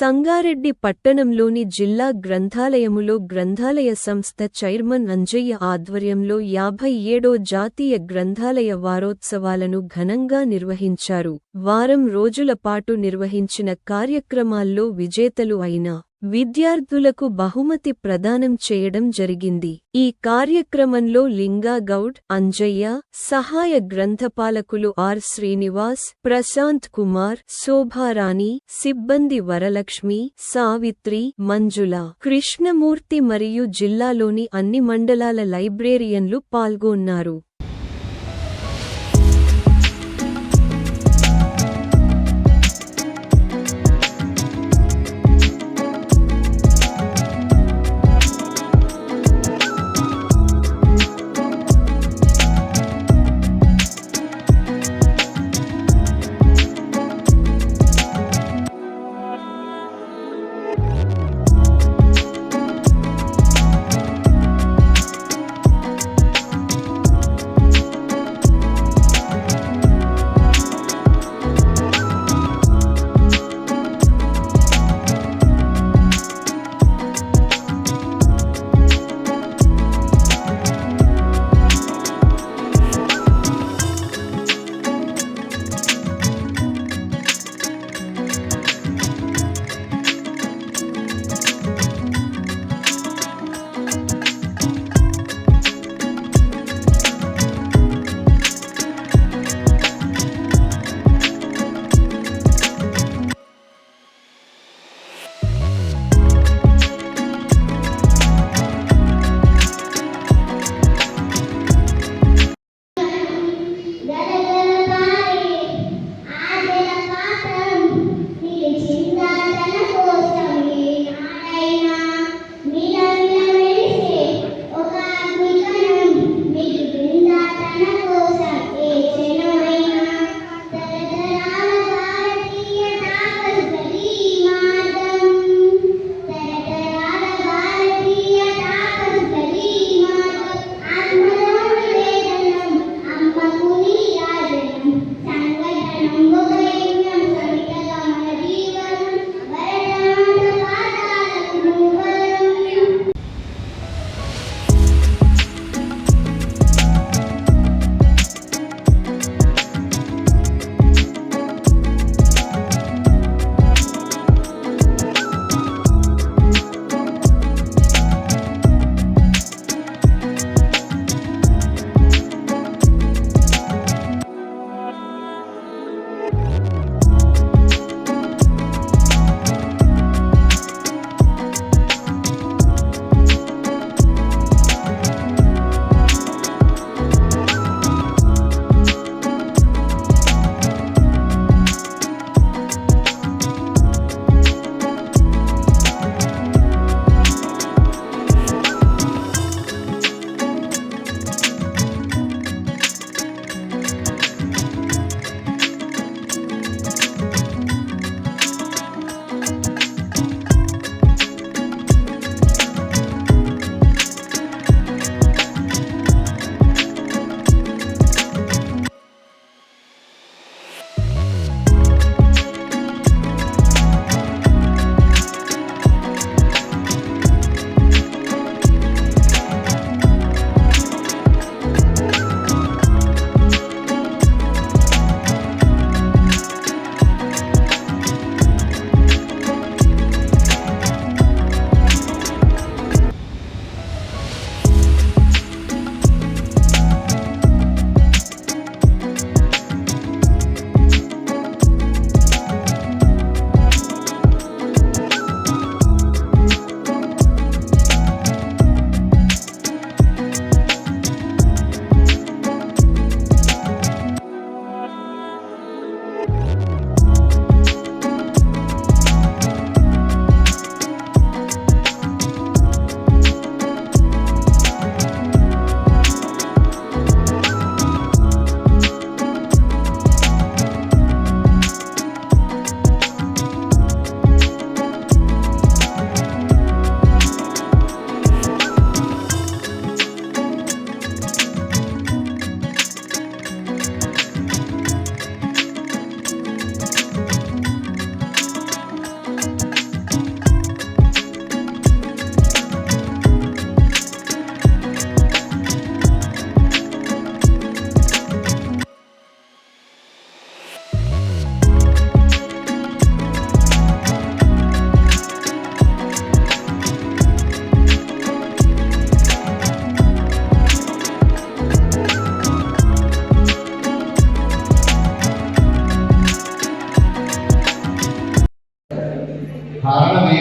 సంగారెడ్డి పట్టణంలోని జిల్లా గ్రంథాలయములో గ్రంథాలయ సంస్థ చైర్మన్ అంజయ్య ఆధ్వర్యంలో యాభై ఏడో జాతీయ గ్రంథాలయ వారోత్సవాలను ఘనంగా నిర్వహించారు. వారం రోజుల పాటు నిర్వహించిన కార్యక్రమాల్లో విజేతలు అయిన విద్యార్థులకు బహుమతి ప్రదానం చేయడం జరిగింది. ఈ కార్యక్రమంలో లింగాగౌడ్ అంజయ్య సహాయ గ్రంథపాలకులు ఆర్. శ్రీనివాస్ ప్రశాంత్ కుమార్ శోభారాణి సిబ్బంది వరలక్ష్మి సావిత్రి మంజుల కృష్ణమూర్తి మరియు జిల్లాలోని అన్ని మండలాల లైబ్రేరియన్లు పాల్గొన్నారు.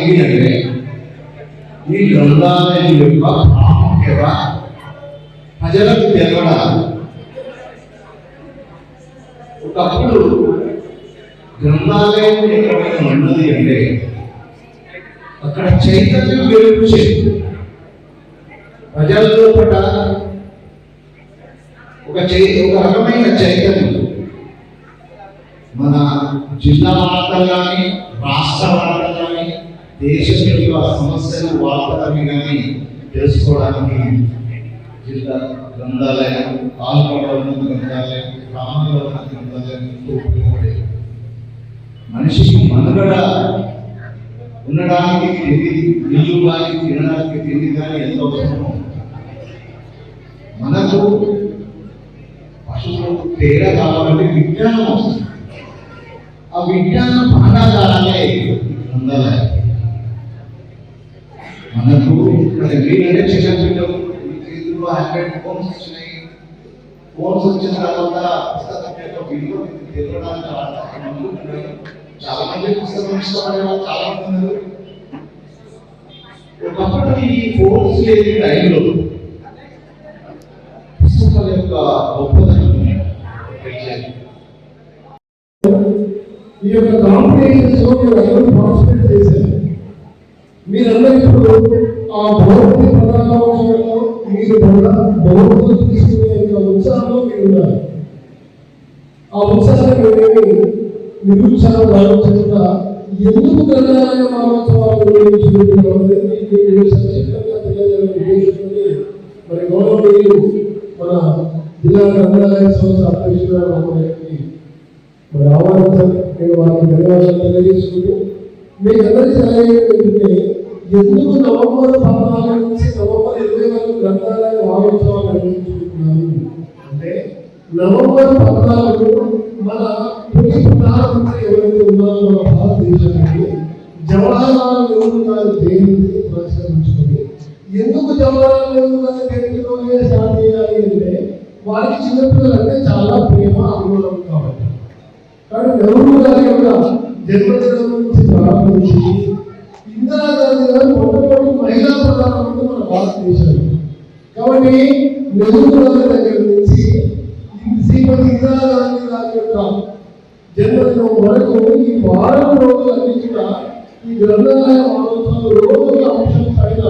ఏంటంటే ఈ గ్రంథాలయం యొక్క ప్రాముఖ్యత ప్రజలకు తెలవడాలి. ఒకప్పుడు గ్రంథాలయం ఎక్కడైనా ఉన్నది అంటే అక్కడ చైతన్యం వెలుగుచేది ప్రజల లోపల ఒక చై ఒక రకమైన చైతన్యం. మన జిల్లా వార్తలు కానీ రాష్ట్ర వార్తలు దేశం యొక్క సమస్యలు వార్తలని కానీ తెలుసుకోవడానికి జిల్లా గ్రంథాలయం పాల్గొండ ఉన్న గ్రంథాలయం గ్రామంలో ఉన్న గ్రంథాలయం ఎంతో ఉపయోగపడేది. మనిషికి మనుగడ ఉండడానికి తిండి ఇల్లు కానీ తినడానికి తిండి కానీ ఎంత అవసరమో మనకు పశువులు తేడా కావాలంటే విజ్ఞానం వస్తుంది ఆ విజ్ఞానం భాగాగారాలే గ్రంథాలయం. మనకు మన ఏంటంటే చిన్న పిల్లలు చేతుల్లో హ్యాండ్రెడ్ ఫోన్స్ వచ్చినాయి. ఫోన్స్ వచ్చిన తర్వాత పుస్తకం యొక్క విలువ తెలియడానికి చాలా మంది పుస్తకం ఇష్టపడే వాళ్ళు చాలా మంది ఉన్నారు. ఒకప్పుడు ఈ ఫోన్స్ లేని టైంలో పుస్తకాల యొక్క గొప్పతనం ఈ యొక్క కాంపిటీషన్స్లో మీరు అందరూ పార్టిసిపేట్ మీరందరూ ఇప్పుడు ఆ భౌతిక ప్రధానంలో మీరు కూడా తీసుకునే యొక్క ఉత్సాహంలో మీరు ఉన్నారు. ఆ ఉత్సాహాన్ని మేమేమి నిరుత్సాహం భావించకుండా ఎందుకు గ్రంథాలయ మహోత్సవాలు నిర్వహించుకుంటున్నాం సంక్షిప్తంగా తెలియజేయాలని మరి గౌరవనీయులు మన జిల్లా గ్రంథాలయ సంస్థ అధ్యక్షుడు మరి ఆహ్వానించాలి నేను వారికి ధన్యవాదాలు తెలియజేసుకుంటూ మీకు అందరికీ తెలియజేయంటే ఎందుకు నవంబర్ పద్నాలుగు నుంచి నవంబర్ ఇరవై వరకు గ్రంథాలయం మహోత్సవాలు నిర్వహించుకుంటున్నాను అంటే నవంబర్ పద్నాలుగు మన తొలి ప్రధానమంత్రి ఎవరైతే ఉన్నారో మన భారతదేశానికి జవహర్లాల్ నెహ్రూ గారి జయంతిని పురస్కరించుకుంది ఎందుకు జవహర్లాల్ నెహ్రూ గారి జయంతిలోనే స్టార్ట్ చేయాలి అంటే వారికి చిన్నపిల్లలంటే చాలా ప్రేమ అభిమానం కాబట్టి. కానీ నెహ్రూ గారి యొక్క జన్మదినం నుంచి ప్రారంభించి ఇందిరాగాంధీ గారు మొట్టమొదటి మహిళా ప్రధానమంత్రి మన భారతదేశానికి కాబట్టి నెహ్రూ గారి దగ్గర నుంచి శ్రీమతి ఇందిరాగాంధీ గారి యొక్క జన్మదినం వరకు ఈ వారం రోజులన్నీ కూడా ఈ గ్రంథాలయ మహోత్సవం రోజుల అంశం పైన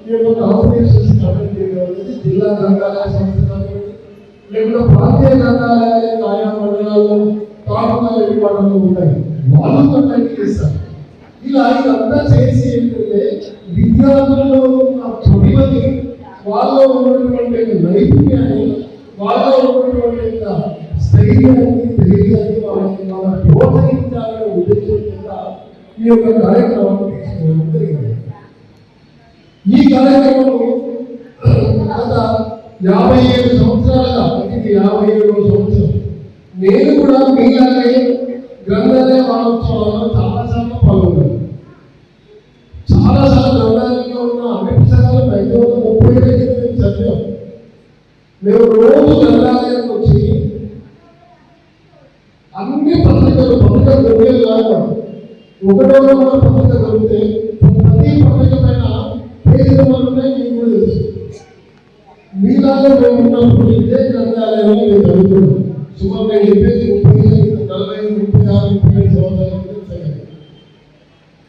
ఈ యొక్క కాంపిటీషన్స్ కండక్ట్ చేయడం జిల్లా గ్రంథాలయ సంస్థ కానివ్వండి లేకుంటే ప్రాంతీయ గ్రంథాలయాల ఆయా మండలాల్లో తాలూకాల విభాగంలో ఉంటాయి వాళ్ళు కండక్ట్ చేస్తారు ఇలా ఇదంతా చేసి ఏంటంటే విద్యార్థుల్లో ఉన్న ప్రతిభని వాళ్ళలో ఉన్నటువంటి నైపుణ్యాన్ని వాళ్ళలో ఉన్నటువంటి స్థైర్యాన్ని ధైర్యాన్ని వాళ్ళని వాళ్ళని ప్రోత్సహించాలనే ఉద్దేశం చేత ఈ యొక్క కార్యక్రమాన్ని తీసుకోవడం జరిగింది. ఈ కార్యక్రమం గత యాభై ఏడు సంవత్సరాలుగా ఇది యాభై ఏడవ సంవత్సరం నేను కూడా మీలాగే గ్రంథాలయ వారోత్సవాల్లో చాలాసార్లు పాల్గొన్నాను. మేము రోజు గ్రంథాలయానికి వచ్చి అన్ని పత్రికలు పత్రిక దొరికేది కాదు ఒకటో నెంబర్ పత్రిక దొరికితే ప్రతి పత్రిక పైన పేజీ నెంబర్లు ఉన్నాయి మీకు కూడా తెలుసు మీలాగా మేము ఉన్నప్పుడు ఇదే గ్రంథాలయంలో మేము చదువుతున్నాం సుమారు నేను చెప్పేసి ముప్పై ఐదు, నలభై ఐదు, ముప్పై ఆరు ముప్పై ఏడు సంవత్సరాలు క్రితం సెలబ్రిటీ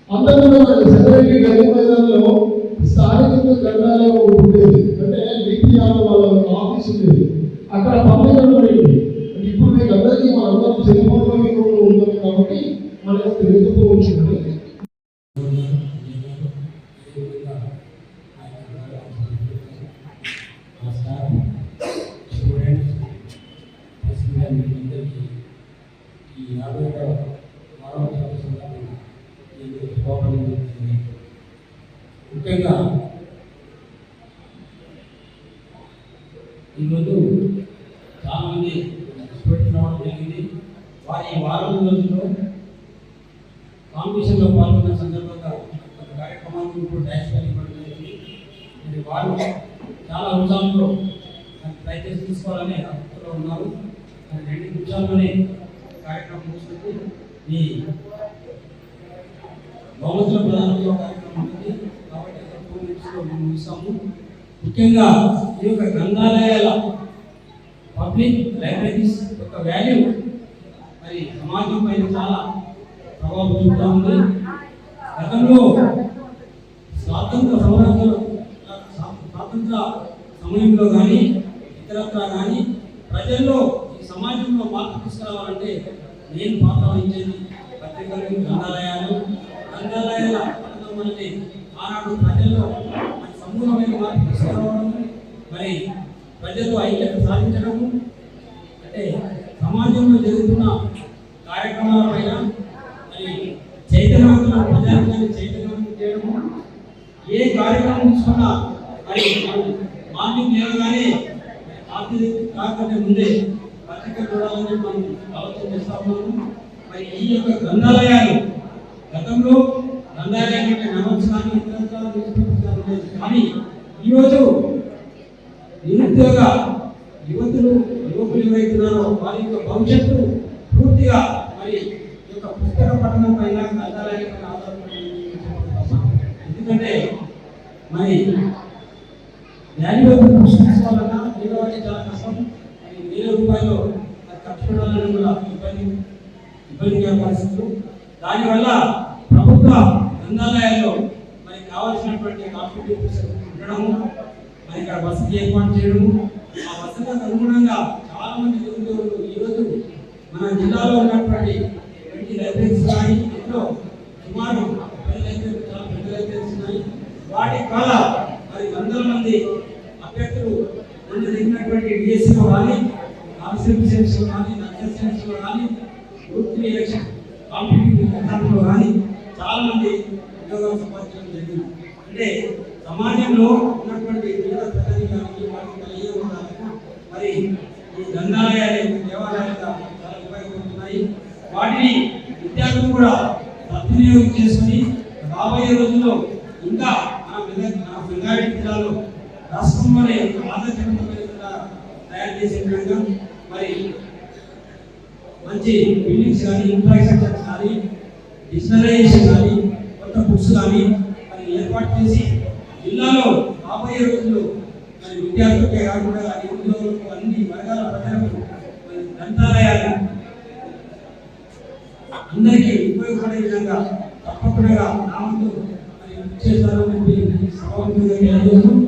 అంతకుముందు మన మైదానంలో స్థానికంగా గ్రంథాలయం ఉండేది. ఆఫీస్ అక్కడ పంపించడం ఉండేవి ఇప్పుడు మీకు అందరికీ మన అందరం సెల్ఫోన్లో మీకు కాబట్టి మనకు తెలియకపోవచ్చు ఈ యాభై సందర్భంగా ముఖ్యంగా ఈరోజు చాలామంది స్టూడెంట్స్ రావడం జరిగింది. వారి వారం రోజుల్లో కాంపిటీషన్లో పాల్గొన్న సందర్భంగా ఒక కార్యక్రమాన్ని ఇప్పుడు డాష్ ఇవ్వడం జరిగింది. మరి వారు చాలా ఉత్సాహంలో దాన్ని దయచేసి తీసుకోవాలని ఆసక్తిలో ఉన్నారు. మరి రెండు నిమిషాల్లోనే కార్యక్రమం ముగిసినట్టు ఈ బహుమతుల ప్రధానంలో కార్యక్రమం ఉంటుంది కాబట్టి టూ మినిట్స్లో మేము ముగిస్తాము. ముఖ్యంగా ఈ యొక్క గ్రంథాలయాల పబ్లిక్ లైబ్రరీస్ యొక్క వాల్యూ మరి సమాజం పైన చాలా ప్రభావం చూపుతా ఉంది. గతంలో స్వాతంత్ర సమరంలో స్వాతంత్ర సమయంలో కానీ ఇతరత్ర కానీ ప్రజల్లో ఈ సమాజంలో మార్పు తీసుకురావాలంటే నేను పాత్ర వహించేది పత్రికలు గ్రంథాలయాలు. గ్రంథాలయాల పథకం అంటే ఆనాడు ప్రజల్లో తీసుకురావడం మరి ప్రజలు ఐక్యత సాధించడము అంటే సమాజంలో జరుగుతున్న కార్యక్రమాలపైన మరి చైతన్యవంతుల ప్రజానికాన్ని చైతన్యవంతం చేయడము ఏ కార్యక్రమం తీసుకున్నా మరి మనం మార్నింగ్ లేవగానే ఆర్థిక కాకంటే ముందే పత్రిక చూడాలని మనం ఆలోచన చేస్తా ఉన్నాము. మరి ఈ యొక్క గ్రంథాలయాలు గతంలో గ్రంథాలయాలు అంటే నమోత్సవాన్ని ఈరోజు నిరుద్యోగ యువతులు యువకులు ఎవరైతున్నారో వారి యొక్క భవిష్యత్తు పూర్తిగా మరి యొక్క పుస్తక పఠనం పైన గ్రంథాలయాల ఎందుకంటే మరి వాల్యుబుల్ బుక్స్ తీసుకోవాలన్నా నిలబడి చాలా కష్టం. మరి వేల రూపాయలు ఖర్చు పెట్టాలని కూడా ఇబ్బంది ఇబ్బందిగా పరిస్థితులు. దానివల్ల ప్రభుత్వ గ్రంథాలయాల్లో మరి కావాల్సినటువంటి కాంపిటేటివ్స్ ఉండడము మరి ఇక్కడ వసతి ఏర్పాటు చేయడము ఆ వసతులకు అనుగుణంగా చాలా మంది నిరుద్యోగులు ఈరోజు మన జిల్లాలో ఉన్నటువంటి ట్వంటీ లైబ్రరీస్ కానీ ఇందులో సుమారు పెద్ద లైబ్రరీ చాలా పెద్ద లైబ్రరీస్ ఉన్నాయి. వాటి ద్వారా మరి వందల మంది అభ్యర్థులు ముందు దిగినటువంటి డిఎస్సీలో కానీ కాన్స్టిట్యూట్ సైన్స్లో కానీ నక్సల్ సైన్స్లో కానీ గ్రూప్ త్రీ ఎలక్షన్ కాంపిటేటివ్ ఎగ్జామ్లో కానీ చాలా మంది ఉద్యోగాలు సంపాదించడం జరిగింది. అంటే సమాజంలో ఉన్నటువంటి వివిధ ప్రజానికానికి వాటికి కలిగి ఉండాలి. మరి ఈ గ్రంథాలయాలు దేవాలయాలుగా చాలా ఉపయోగపడుతున్నాయి. వాటిని విద్యార్థులు కూడా సద్వినియోగం చేసుకుని రాబోయే రోజుల్లో ఇంకా మన మెదక్ మన సంగారెడ్డి జిల్లాలో రాష్ట్రంలోనే ఆదర్శవంతమైన తయారు చేసే విధంగా మరి మంచి బిల్డింగ్స్ కానీ ఇన్ఫ్రాస్ట్రక్చర్ కానీ డిజిటలైజేషన్ కానీ కొత్త బుక్స్ కానీ మరి ఏర్పాటు చేసి జిల్లాలో రాబోయే రోజుల్లో మరి విద్యార్థులకే కాకుండా నిరుద్యోగులకు అన్ని వర్గాల ప్రజలకు మరి గ్రంథాలయాలు అందరికీ ఉపయోగపడే విధంగా తప్పకుండా నా మరి చేస్తారని చెప్పి సభ